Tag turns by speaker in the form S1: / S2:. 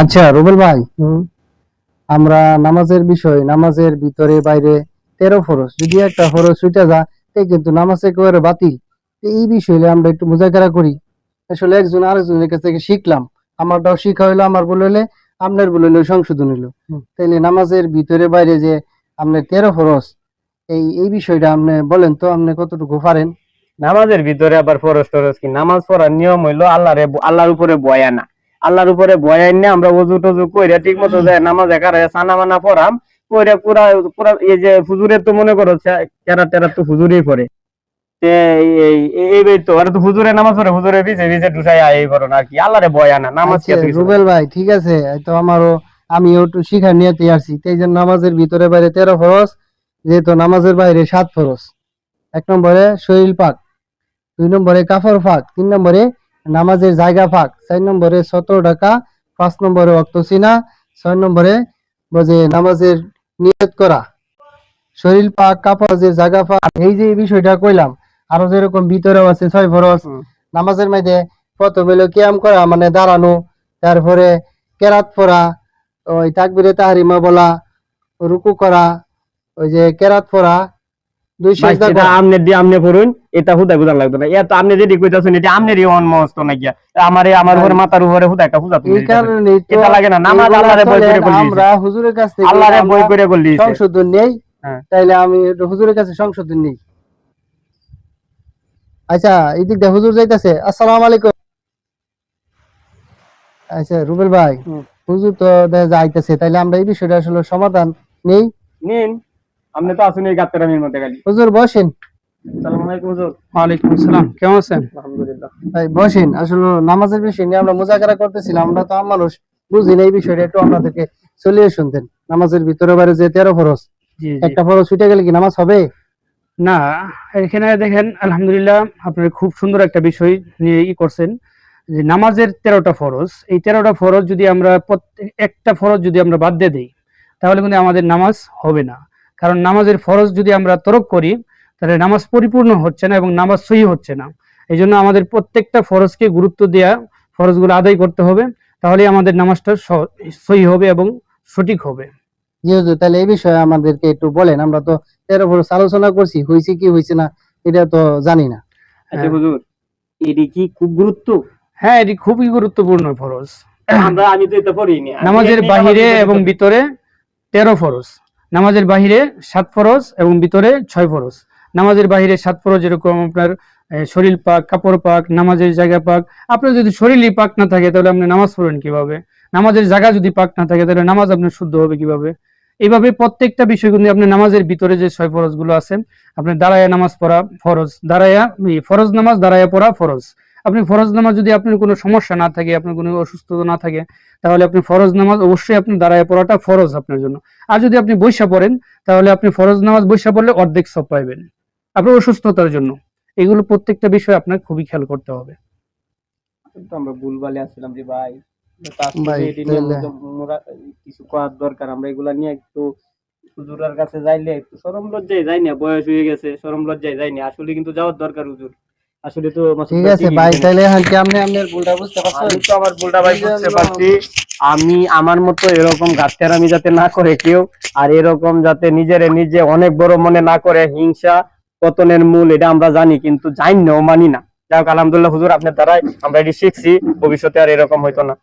S1: আচ্ছা রুবেল ভাই আমরা নামাজের বিষয় নামাজের ভিতরে বাইরে তেরো ফরজ যদি একটা ফরজ ছুটে যা তে কিন্তু নামাজ একেবারে বাতিল। এই বিষয়ে আমরা একটু মোজাকারা করি। আসলে একজন আরেকজনের কাছ থেকে শিখলাম। আমারটাও শিখা হইল আমার বলে হলে আপনার বলে হইল সংশোধন হইল। তাইলে নামাজের ভিতরে বাইরে যে আপনার তেরো ফরজ এই এই বিষয়টা আপনি বলেন তো আপনি কতটুকু পারেন?
S2: নামাজের ভিতরে আবার ফরজ টরজ কি? নামাজ পড়ার নিয়ম হইল আল্লাহরে আল্লাহর উপরে বয়া না আল্লাহর উপরে বয়াই না আমরা ওযু টজু কইরা ঠিক মতো যায় নামাজ একারে সানা মানা পড়াম কইরা পুরা পুরা এই যে হুজুরের তো মনে করো কেরা টেরা তো হুজুরই পড়ে। এই এই- এই এই তো আর তো হুজুরে নামাজ পড়ে হুজুরে পিছে পিছে ঢুসাই এই করো না কি আল্লাহরে বয়া না নামাজ কি
S1: আচ্ছা। রুবেল ভাই ঠিক আছে তো আমারও একটু শিখার নিয়েতে আসছি। তাই জন্য নামাজের ভিতরে বাইরে তেরো ফরজ যেহেতু নামাজের বাইরে সাত ফরজ। এক নম্বরে শরীর পাক দুই নম্বরে কাফর ফাঁক তিন নম্বরে নামাজের জায়গা ফাঁক চার নম্বরে সতেরো টাকা পাঁচ নম্বরে অক্ত চিনা ছয় নম্বরে বজে নামাজের নিয়ত করা শরীর পাক কাপড়ের জায়গা ফাঁক এই যে বিষয়টা কইলাম আরও যেরকম ভিতরেও আছে ছয় ফরজ
S2: হুম।
S1: নামাজের মধ্যে প্রথমে হলো কিয়াম করা মানে দাঁড়ানো তারপরে কেরাত পড়া ওই তাকবিরে তাহারিমা বলা রুকু করা ওই যে কেরাত পড়া
S2: আমনে দিয়ে আমনে পড়ুন এটা হুদা বুঝা লাগতো না। এটা আপনি যেটি কইতাছেন এটা আমনেরই অন মস্ত না আমারে আমার উপরে মাথার উপরে হুদা একটা হুদা তুলে
S1: এই
S2: দিতেছেন।
S1: কারণেই তো
S2: এটা লাগে না নামাজ আল্লাহরে বই করে
S1: না, আমরা হুজুরের কাছ থেকে
S2: আল্লাহরে বই করে করলি
S1: সংশোধন নেই।
S2: হ্যাঁ।
S1: তাইলে আমি হুজুরের কাছে সংশোধন নেই। আচ্ছা এই দিক দিয়ে হুজুর যাইতাছে। আসসালামু আলাইকুম। আচ্ছা রুবেল ভাই হুজুর তো যাইতেছে। তাইলে আমরা এই বিষয়টা আসলে সমাধান নেই।
S2: নিন। আপনি তো আসুন এই গাত্তারামির মধ্যে খালি।
S1: হুজুর বসেন।
S2: আসসালামু আলাইকুম হুজুর।
S3: ওয়ালাইকুম আসসালাম। কেমন আছেন?
S2: আলহামদুলিল্লাহ।
S1: ভাই বসেন। আসলে নামাজের বিষয় নিয়ে আমরা মোজাকারা করতেছিলাম। আমরা তো আম মানুষ বুঝি না এই বিষয়টা। একটু আপনাদেরকে চলিয়ে শুনতেন। নামাজের ভিতরে বাইরে যে তেরো ফরজ
S3: জি জি।
S1: একটা ফরজ ছুটে গেলে কি নামাজ হবে?
S3: না এখানে দেখেন আলহামদুলিল্লাহ আপনারা খুব সুন্দর একটা বিষয় নিয়ে ই করছেন যে নামাজের তেরোটা ফরজ। এই তেরোটা ফরজ যদি আমরা প্রত্যেক একটা ফরজ যদি আমরা বাদ দিয়ে দিই তাহলে কিন্তু আমাদের নামাজ হবে না। কারণ নামাজের ফরজ যদি আমরা তরক করি তাহলে নামাজ পরিপূর্ণ হচ্ছে না এবং নামাজ সহি হচ্ছে না। এই জন্য আমাদের প্রত্যেকটা ফরজকে গুরুত্ব দেওয়া ফরজগুলো আদায় করতে হবে তাহলে আমাদের নামাজটা সহি হবে এবং সঠিক হবে।
S1: যেহেতু তাহলে এই বিষয়ে আমাদেরকে একটু বলেন। আমরা তো তেরো ফরজ আলোচনা করছি হয়েছে কি হয়েছে না এটা তো জানি না।
S2: আচ্ছা। হুজুর এটি কি খুব গুরুত্ব?
S3: হ্যাঁ এটি খুবই গুরুত্বপূর্ণ ফরজ।
S2: আমরা আমি তো এটা পড়িনি।
S3: নামাজের বাহিরে এবং ভিতরে তেরো ফরজ। নামাজের বাহিরে সাত ফরজ এবং ভিতরে ছয় ফরজ। নামাজের বাহিরে সাত ফরজ এরকম আপনার শরীর পাক, কাপড় পাক, নামাজের জায়গা পাক। আপনার যদি শরীরই পাক না থাকে তাহলে আপনি নামাজ পড়েন কীভাবে? নামাজের জায়গা যদি পাক না থাকে তাহলে নামাজ আপনার শুদ্ধ হবে কীভাবে? এইভাবে প্রত্যেকটা বিষয় কিন্তু আপনি নামাজের ভিতরে যে ছয় ফরজগুলো আছে, আপনি দাঁড়ায়া নামাজ পড়া ফরজ, দাঁড়ায়া ফরজ নামাজ, দাঁড়ায়া পড়া ফরজ। আপনি ফরজ নামাজ যদি আপনার কোনো সমস্যা না থাকে আপনার কোনো অসুস্থতা না থাকে তাহলে আপনি ফরজ নামাজ অবশ্যই আপনি দাঁড়ায় পড়াটা ফরজ আপনার জন্য। আর যদি আপনি বৈশা পড়েন তাহলে আপনি ফরজ নামাজ বৈশা পড়লে অর্ধেক সব পাইবেন। আপনার অসুস্থতার জন্য। এগুলো প্রত্যেকটা বিষয় আপনার খুবই খেয়াল করতে হবে।
S2: আমরা ভুলভালে আসছিলাম যে ভাই কিছু করার দরকার আমরা এগুলা নিয়ে একটু হুজুরের কাছে যাইলে একটু সরম লজ্জায় যাই না বয়স হয়ে গেছে সরম লজ্জায় যাই না। আসলে কিন্তু যাওয়ার দরকার হুজুর। আসলে তো
S1: ঠিক আছে ভাই তাহলে এখন কি আপনি আপনার ভুলটা বুঝতে পারছেন?
S2: আমি তো আমার ভুলটা ভাই বুঝতে পারছি। আমি আমার মতো এরকম ঘাটতেরামি যাতে না করে কেউ আর এরকম যাতে নিজের নিজে অনেক বড় মনে না করে হিংসা পতনের মূল এটা আমরা জানি কিন্তু জানি না মানি না। যাই হোক আলহামদুলিল্লাহ হুজুর আপনার দ্বারাই আমরা এটি শিখছি ভবিষ্যতে আর এরকম হইতো না।